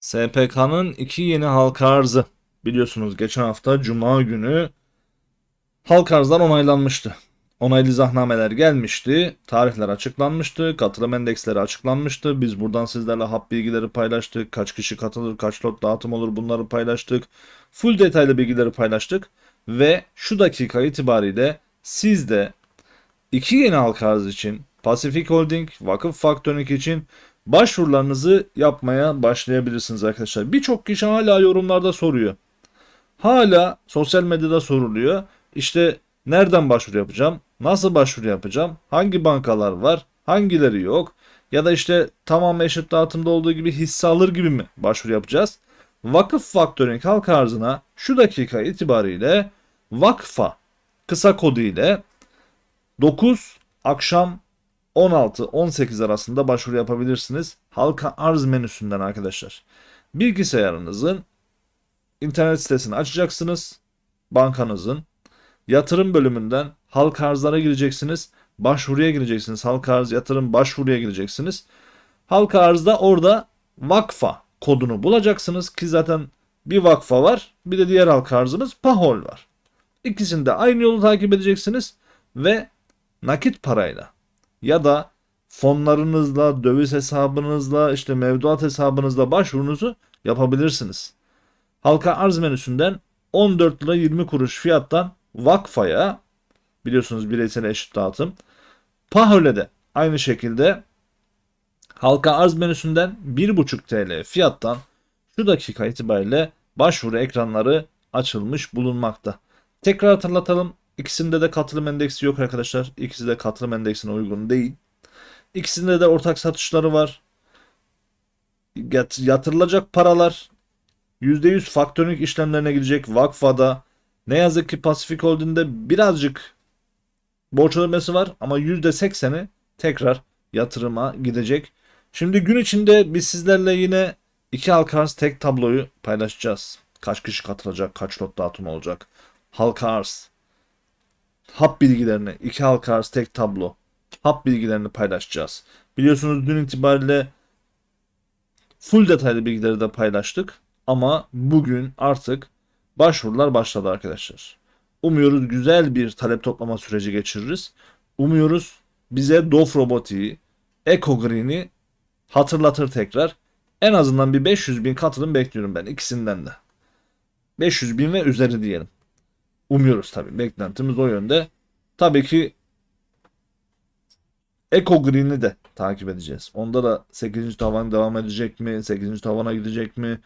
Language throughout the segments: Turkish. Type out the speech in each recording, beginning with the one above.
SPK'nın iki yeni halka arzı. Biliyorsunuz geçen hafta Cuma günü halka arzlar onaylanmıştı. Onaylı zahnameler gelmişti, tarihler açıklanmıştı, katılım endeksleri açıklanmıştı. Biz buradan sizlerle hap bilgileri paylaştık. Kaç kişi katılır, kaç lot dağıtım olur bunları paylaştık. Full detaylı bilgileri paylaştık. Ve şu dakika itibariyle siz de iki yeni halka arz için Pacific Holding, Vakıf Factoring için başvurularınızı yapmaya başlayabilirsiniz arkadaşlar. Birçok kişi hala yorumlarda soruyor. Hala sosyal medyada soruluyor. İşte nereden başvuru yapacağım? Nasıl başvuru yapacağım? Hangi bankalar var? Hangileri yok? Ya da işte tamam eşit dağıtımda olduğu gibi hisse alır gibi mi başvuru yapacağız? Vakıf Factoring halka arzına şu dakika itibariyle Vakfa kısa kodu ile 9 akşam 16-18 arasında başvuru yapabilirsiniz. Halka arz menüsünden arkadaşlar. Bilgisayarınızın internet sitesini açacaksınız. Bankanızın yatırım bölümünden halka arzlara gireceksiniz. Başvuruya gireceksiniz. Halka arz yatırım başvuruya gireceksiniz. Halka arzda orada vakfa kodunu bulacaksınız ki zaten bir vakfa var. Bir de diğer halka arzımız Pahol var. İkisinde aynı yolu takip edeceksiniz ve nakit parayla ya da fonlarınızla, döviz hesabınızla, işte mevduat hesabınızla başvurunuzu yapabilirsiniz. Halka arz menüsünden 14 lira 20 kuruş fiyattan Vakfa'ya biliyorsunuz bireysel eşit dağıtım. Pahol'e de aynı şekilde halka arz menüsünden 1,5 TL fiyattan şu dakika itibariyle başvuru ekranları açılmış bulunmakta. Tekrar hatırlatalım. İkisinde de katılım endeksi yok arkadaşlar. İkisi de katılım endeksine uygun değil. İkisinde de ortak satışları var. Yat- Yatırılacak paralar %100 faktörlük işlemlerine gidecek Vakfa'da. Ne yazık ki Pacific Holding'de birazcık borç ödemesi var ama %80'i tekrar yatırıma gidecek. Şimdi gün içinde biz sizlerle yine iki halka arz tek tabloyu paylaşacağız. Kaç kişi katılacak, kaç lot dağıtım olacak. Halka arz. Hap bilgilerini, iki halka arz tek tablo. Hap bilgilerini paylaşacağız. Biliyorsunuz dün itibariyle full detaylı bilgileri de paylaştık. Ama bugün artık başvurular başladı arkadaşlar. Umuyoruz güzel bir talep toplama süreci geçiririz. Umuyoruz bize Dof Robotiği, Eco Green'i hatırlatır tekrar. En azından bir 500 bin katılım bekliyorum ben ikisinden de. 500 bin ve üzeri diyelim. Umuyoruz tabii. Beklentimiz o yönde. Tabii ki Eco Green'i de takip edeceğiz. Onda da 8. tavan devam edecek mi? 8. tavana gidecek mi?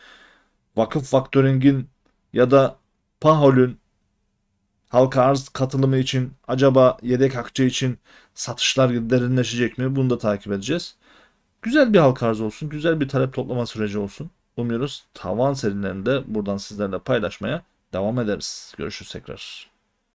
Vakıf Faktöring'in ya da Pahol'ün halka arz katılımı için acaba yedek akçe için satışlar derinleşecek mi? Bunu da takip edeceğiz. Güzel bir halka arz olsun. Güzel bir talep toplama süreci olsun. Umuyoruz tavan serilerini de buradan sizlerle paylaşmaya devam ederiz. Görüşürüz tekrar.